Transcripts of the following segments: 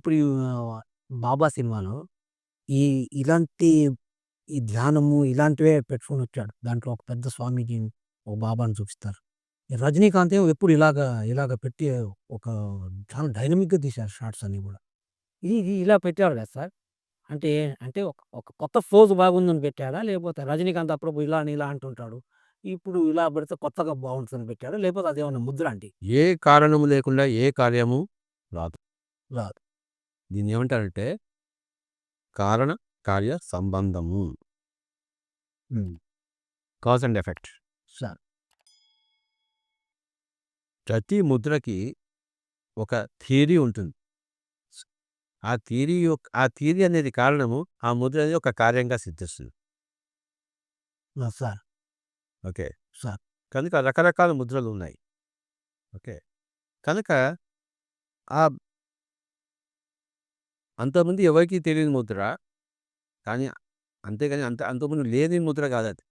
ఇప్పుడు 'బాబా' సినిమాలో ఈ ఇలాంటి ఈ ధ్యానము ఇలాంటివే పెట్టుకొనొచ్చాడు. దాంట్లో ఒక పెద్ద స్వామీజీని, ఒక బాబాని చూపిస్తారు. 'రజనీకాంత్' ఏమో ఎప్పుడు ఇలాగా ఇలాగ పెట్టి ఒక చాలా డైనమిక్‌గా తీశారు షాట్స్ అన్నీ గూడా. ఇది ఇది ఇలా పెట్టారు కదా సార్! అంటే అంటే ఒక ఒక కొత్త ఫోజ్ బాగుందని పెట్టారా? లేకపోతే 'రజనీకాంత్' అప్పుడప్పుడు ఇలా అని ఇలా అంటుంటాడు. ఇప్పుడు ఇలా పెడితే కొత్తగా బావుంటుందని పెట్టారా? లేకపోతే అదేమన్నా ముద్ర అండి? ఏ కారణము లేకుండా ఏ కార్యము రాదు. రాదు. దీన్నేమంటారంటే కారణ, కార్య సంబంధము. Cause and effect. సార్. ప్రతి ముద్రకి ఒక థియరీ ఉంటుంది. ఆ థియరీ యొక్క ఆ థియరీ అనేది కారణము, ఆ ముద్ర అనేది ఒక కార్యంగా సిద్ధిస్తుంది. ఆ! సార్. ఓకే. సార్. కనుక రకరకాల ముద్రలున్నాయి. ఓకే. కనుక ఆహ్ అంతకుముందు ఎవరికీ తెలియని ముద్ర. కానీ అంతేగాని అంత అంతకుముందు లేని ముద్ర కాదది.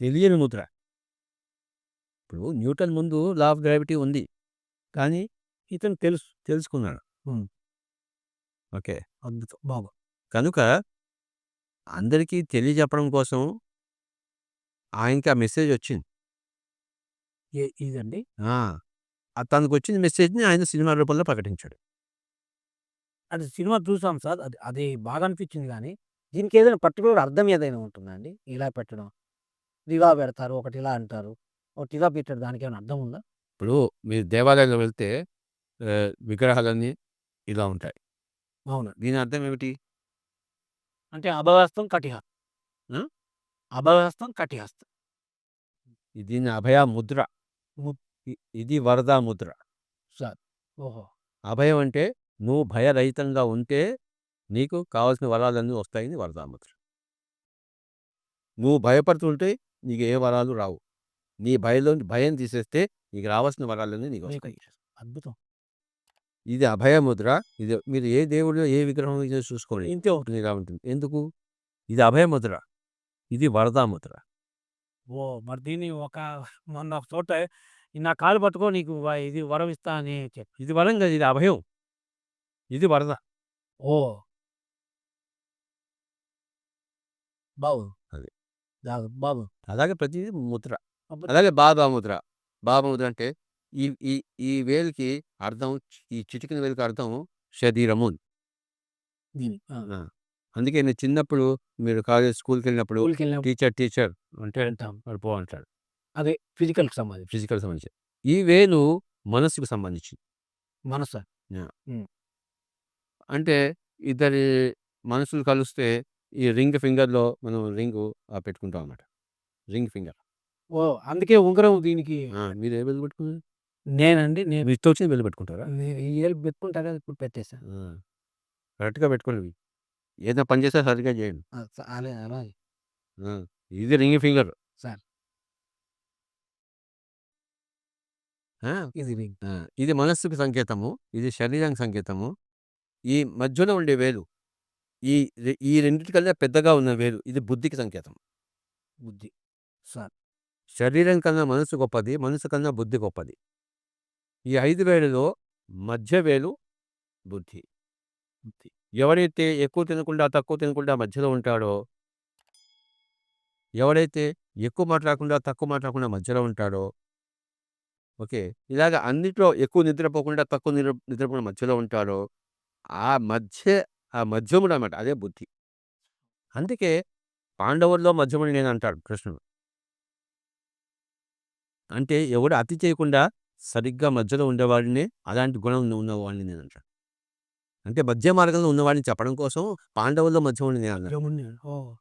తెలియని ముద్ర. ఇప్పుడు న్యూటన్ ముందు లా ఆఫ్ గ్రావిటీ ఉంది. కానీ ఇతను తెలుసు తెలుసుకున్నాడు. ఓకే. అద్భుతం. బాగా. కనుక అందరికీ తెలియజెప్పడం కోసం ఆయనకి ఆ మెసేజ్ వచ్చింది. ఏ ఇదండి? ఆ తనకొచ్చిన మెసేజ్‌ని ఆయన సినిమా రూపంలో ప్రకటించాడు. అది సినిమా చూసాం సార్. అది అది బాగా అనిపించింది గానీ, దీనికేదైనా పర్టిక్యులర్ అర్థం ఏదైనా ఉంటుందా అండి? ఇలా పెట్టడం. ఇలా పెడతారు. ఒకటి ఇలా అంటారు. ఒకటి ఇలా పెట్టారు. దానికేమైనా అర్థం ఉందా? ఇప్పుడు మీరు దేవాలయంలో వెళ్తే విగ్రహాలన్నీ ఇలా ఉంటాయి. అవును. దీని అర్థం ఏమిటి? అంటే అభయహస్తం, కటిహస్తం. హ్మ్? అభయహస్తం, కటిహస్తం. దీన్ని అభయ ముద్ర. ము ఇ ఇది వరదా ముద్ర. సార్. ఓహో! అభయం అంటే నువ్వు భయరహితంగా ఉంటే నీకు కావాల్సిన వరాలన్నీ వస్తాయని వరదా ముద్ర. నువ్వు భయపడుతుంటే నీకు ఏ వరాలు రావు. నీ భయంలో భయం తీసేస్తే నీకు రావాల్సిన వరాలన్నీ నీకొస్తాయి. అద్భుతం. ఇది అభయ ముద్ర. ఇది మీరు ఏ దేవుడిలో ఏ విగ్రహం చూసుకోండి. ఇంతే. ఇలా ఉంటుంది. ఎందుకు? ఇది అభయ ముద్ర. ఇది వరదా ముద్ర. ఓహ్! మరి దీన్ని ఒక మొన్న ఒక చోట నా కాలు పట్టుకో నీకు ఇది వరం ఇస్తా అని ఇది వరం కాదు. ఇది అభయం. ఇది వరద. ఓహ్! బాగుంది. అది. బాగుంది. అలాగే ప్రతిది ముద్ర. అలాగే బాబా ముద్ర. బాబా ముద్ర అంటే ఈ ఈ ఈ వేలుకి అర్థం ఈ చిటికెన వేలుకి అర్థం శరీరము. దీని. ఆ! ఆ! అందుకే నేను చిన్నప్పుడు మీరు కాలేజ్ స్కూల్‌కెళ్ళినప్పుడు స్కూల్‌కెళ్ళినప్పుడు టీచర్ టీచర్ అంటే అంటాం. వాడు పో అంటాడు. అదే ఫిజికల్‌కి సంబంధించి. ఫిజికల్ సంబంధించి. ఈ వేలు మనస్సుకు సంబంధించింది. మనసా? అంటే ఇద్దరి మనసులు కలిస్తే ఈ రింగ్ ఫింగర్‌లో మనం రింగు ఆహ్, పెట్టుకుంటాం అన్నమాట. Ring finger. ఓహ్! అందుకే ఉంగరం దీనికి ఆ! మీరు ఏ వేలు పెట్టుకున్నారు? నేనండి నేను మీ ఇష్టం వచ్చిన వేలు పెట్టుకుంటారా? నేను ఈ ఏలు పెట్టుకుంటా కదా! ఇప్పుడు పెట్టేసా. ఆ! కరెక్ట్‌గా పెట్టుకోండి. ఏదైనా పని చేస్తే సరిగ్గా చేయండి. ఆ! స అలే అలాగే. ఆ! ఇది రింగ్ ఫింగర్. సార్. ఆ! ఇది రింగ్. ఆ! ఇది మనస్సుకు సంకేతము. ఇది శరీరానికి సంకేతము. ఈ మధ్యలో ఉండే వేలు. ఈ ఈ రెండిటికన్నా పెద్దగా ఉన్న వేలు. ఇది బుద్ధికి సంకేతం. బుద్ధి. సార్. శరీరం కన్నా మనసు గొప్పది. మనసు కన్నా బుద్ధి గొప్పది. ఈ 5 వేలలో మధ్య వేలు బుద్ధి. బుద్ధి. ఎవరైతే ఎక్కువ తినకుండా, తక్కువ తినకుండా మధ్యలో ఉంటాడో ఎవరైతే ఎక్కువ మాట్లాడకుండా, తక్కువ మాట్లాడకుండా మధ్యలో ఉంటాడో ఓకే. ఇలాగ అన్నిట్లో ఎక్కువ నిద్రపోకుండా, తక్కువ నిద్ర నిద్రపోకుండా మధ్యలో ఉంటాడో ఆ మధ్య ఆ మధ్యముడు అన్నమాట. అదే బుద్ధి. అందుకే పాండవుల్లో మధ్యముడు నేనంటాడు కృష్ణుడు. అంటే ఎవడు అతి చేయకుండా సరిగ్గా మధ్యలో ఉండేవాడినే అలాంటి గుణం ఉన్నవాడిని నేనంటాడు. అంటే మధ్య మార్గంలో ఉన్నవాడిని చెప్పడం కోసం పాండవుల్లో మధ్యముడిని నేనన్నాడు. యముడిని. ఓహ్!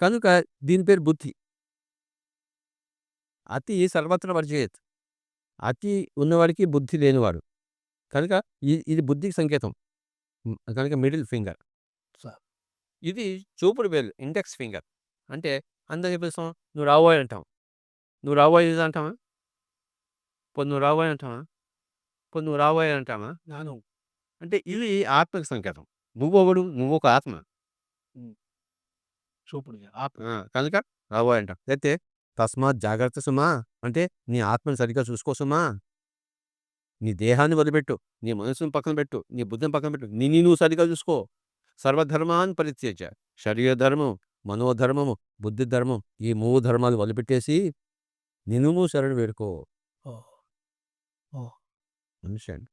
కనుక దీని పేరు బుద్ధి. అతి సర్వత్ర వర్జయేత్. అతి ఉన్నవాడికి బుద్ధి లేనివాడు. కనుక ఇది బుద్ధికి సంకేతం. కనుక మిడిల్ ఫింగర్. ఇది చూపుడు వేలు ఇండెక్స్ ఫింగర్. అంటే అందరం ఏం పిలుస్తాం? నువ్వు రాబోయే అంటాం. నువ్వు రాబోయే అంటామా? పోనీ నువ్వు రాబోయే అంటామా? పోనీ నువ్వు రాబోయే అంటామా? నాను. అంటే ఇది ఆత్మకి సంకేతం. నువ్వెవడు? నువ్వొక ఆత్మ. ఆ! కనుక రాబోయే అంటాం. లేతే తస్మాత్ జాగ్రత్త సుమా అంటే నీ ఆత్మను సరిగ్గా చూసుకో సుమా. నీ దేహాన్ని వదిలిపెట్టు నీ మనసును పక్కన పెట్టు నీ బుద్ధిని పక్కన పెట్టు నిన్ను నువ్వు సరిగా చూసుకో. సర్వధర్మాన్ని పరిత్యజ శరీర ధర్మం మనోధర్మము బుద్ధి ధర్మం ఈ మూడు ధర్మాలు వదిలిపెట్టేసి నిన్ను నువ్వు శరణు వేడుకో. ఓ అండర్స్టాండ్?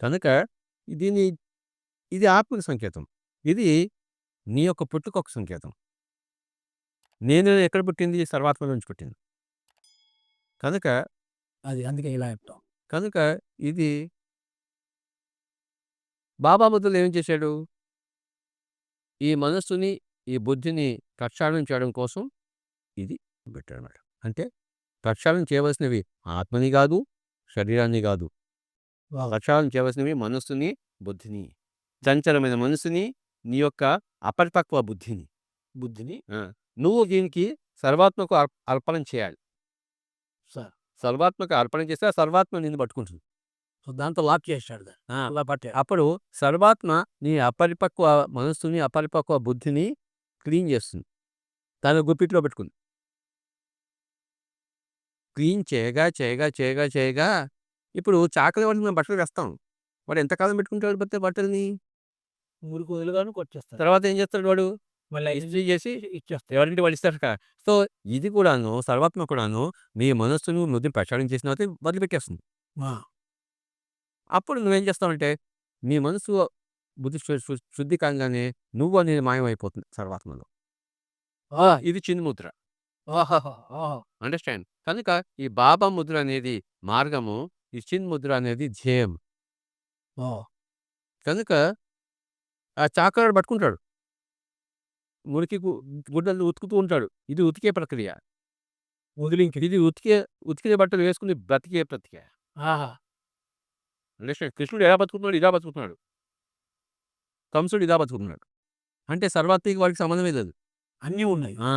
కనుక దీని ఇది ఆత్మక సంకేతం. ఇది నీ యొక్క పుట్టుకొక సంకేతం. నేను ఎక్కడ పుట్టింది? సర్వాత్మ నుంచి పుట్టింది. కనుక అది అందుకే ఇలా చెప్తాం. కనుక ఇది బాబా బుద్ధులు ఏం చేశాడు? ఈ మనస్సుని ఈ బుద్ధిని ప్రక్షాళన చేయడం కోసం ఇది పెట్టాడు అన్నమాట అంటే ప్రక్షాళన చేయవలసినవి ఆత్మని కాదు శరీరాన్ని కాదు. ప్రక్షాళన చేయవలసినవి మనస్సుని బుద్ధిని. చంచలమైన మనస్సుని నీ యొక్క అపరిపక్వ బుద్ధిని. బుద్ధిని? నువ్వు దీనికి సర్వాత్మకు అర్ప- అర్పణ చేయాలి. సార్ సర్వాత్మకు అర్పణ చేస్తే ఆ సర్వాత్మ నిన్ను పట్టుకుంటుంది. సో దాంతో లాక్ చేశాడు అలా అప్పుడు సర్వాత్మ నీ అపరిపక్వ మనస్సుని అపరిపక్వ బుద్ధిని క్లీన్ చేస్తుంది. తన గుప్పిట్లో పెట్టుకుంది. క్లీన్ చేయగా చేయగా చేయగా చేయగా ఇప్పుడు చాకలి మేము బట్టలు వేస్తాం. వాడు ఎంతకాలం పెట్టుకుంటాడు బట్టే బట్టల్ని? మురికి వదులుగాను కొట్టేస్తాడు. తర్వాత ఏం చేస్తాడు వాడు? మళ్ళీ చేసి ఇచ్చేస్తాడు ఎవరింటి వాళ్ళు ఇస్తారు కదా! సో ఇది కూడాను సర్వాత్మ కూడాను నీ మనస్సును నువ్వు ప్రచారం చేసిన వదిలిపెట్టేస్తుంది. అప్పుడు నువ్వేం చేస్తావంటే నీ మనసు బుద్ధి శుద్ధి కాగానే నువ్వు అనేది మాయమైపోతుంది సర్వాత్మలో. ఆ, ఇది చిన్న ముద్ర. ఆహాహా, ఆహా. అండర్స్టాండ్. కనుక ఈ బాబా ముద్ర అనేది మార్గము ఈ చిన్ ముద్ర అనేది ధ్యేయం. ఓ, కనుక ఆ చాకరాడు పట్టుకుంటాడు. మురికి గుడ్డలు ఉతుకుతూ ఉంటాడు. ఇది ఉతికే ప్రక్రియ. వదిలింకి. ఇది ఉతికే ఉతికే బట్టలు వేసుకుని బ్రతికే ప్రక్రియ. ఆహా! అండర్స్టాండ్ కృష్ణుడు ఎలా బతుకుతున్నాడు? ఇలా బతుకుతున్నాడు. కంసుడు ఇలా బతుకుతున్నాడు. అంటే సర్వాత్మిక వాడికి సంబంధమే లేదు. అన్నీ ఉన్నాయి. ఆ,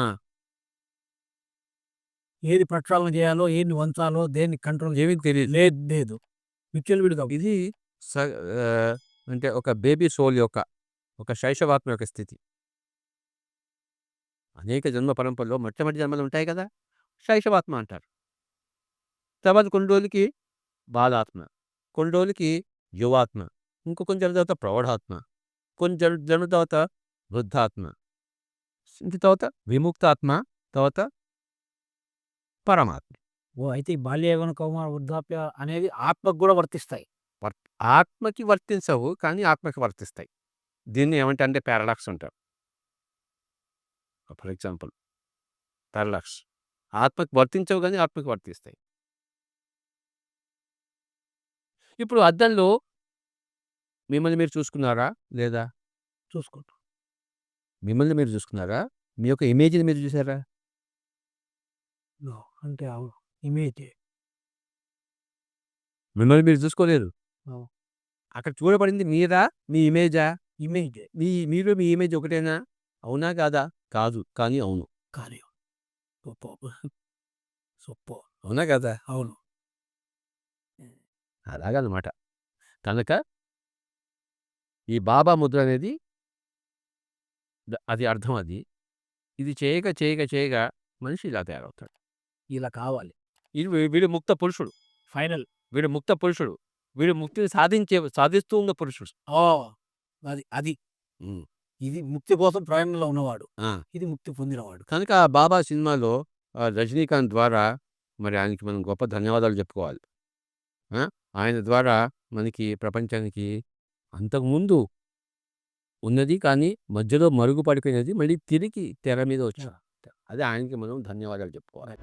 ఏది ప్రక్షాళన చేయాలో ఏది వంచాలో దేన్ని కంట్రోల్ ఏమీ తెలియదు లేదు లేదు. విచ్చలవిడిగా ఇది అంటే ఒక బేబీ సోల్ యొక్క ఒక శైశవాత్మ యొక్క స్థితి. అనేక జన్మ పరంపరలో మొట్టమొదటి జన్మలు ఉంటాయి కదా! శైశవాత్మ అంటారు. తర్వాత కొన్ని రోజులకి బాలాత్మ కొన్ని రోజులకి యువాత్మ ఇంకో కొన్ని జన్మ తర్వాత ప్రౌఢాత్మ కొన్ని జన్మ జన్మ తర్వాత వృద్ధాత్మ ఇంక తర్వాత విముక్తాత్మ తర్వాత పరమాత్మ. ఓ అయితే ఈ బాల్యవన కౌమార వృద్ధాప్య అనేది ఆత్మకు కూడా వర్తిస్తాయి. ఆత్మకి వర్తించవు కానీ ఆత్మకి వర్తిస్తాయి. దీన్ని ఏమంటే అంటే పారాడాక్స్ అంటారు. For example. పారాడాక్స్ ఆత్మకి వర్తించవు కానీ ఆత్మకి వర్తిస్తాయి. ఇప్పుడు అద్దంలో మిమ్మల్ని మీరు చూసుకున్నారా? లేదా? చూసుకుంటాం. మిమ్మల్ని మీరు చూసుకున్నారా? మీ యొక్క ఇమేజ్ని మీరు చూసారా? అంటే ఇమేజ్. మిమ్మల్ని మీరు చూసుకోలేరు. అవును. అక్కడ చూడబడింది మీరా? మీ ఇమేజా? ఇమేజ్. మీ మీరు మీ ఇమేజ్ ఒకటేనా? అవునా? కాదా? కాదు. కానీ అవును. కానీ అవునా. కదా? అవును. అలాగనమాట. కనుక ఈ బాబా ముద్ర అనేది అది అర్థం అది. ఇది చేయగా చేయగా చేయగా మనిషి ఇలా తయారవుతాడు. ఇలా కావాలి. ఇది వీడు ముక్త పురుషుడు. ఫైనల్. వీడు ముక్త పురుషుడు. వీడు ముక్తిని సాధించే సాధిస్తూ ఉన్న పురుషుడు. అది అది. ఇది ముక్తి కోసం ప్రయాణంలో ఉన్నవాడు. ఇది ముక్తి పొందినవాడు. కనుక ఆ బాబా సినిమాలో రజనీకాంత్ ద్వారా మరి ఆయనకి మనం గొప్ప ధన్యవాదాలు చెప్పుకోవాలి? ఆయన ద్వారా మనకి ప్రపంచానికి అంతకుముందు ఉన్నది కానీ మధ్యలో మరుగుపడిపోయినది మళ్ళీ తిరిగి తెర మీద వచ్చి అది ఆయనకి మనం ధన్యవాదాలు చెప్పుకోవాలి.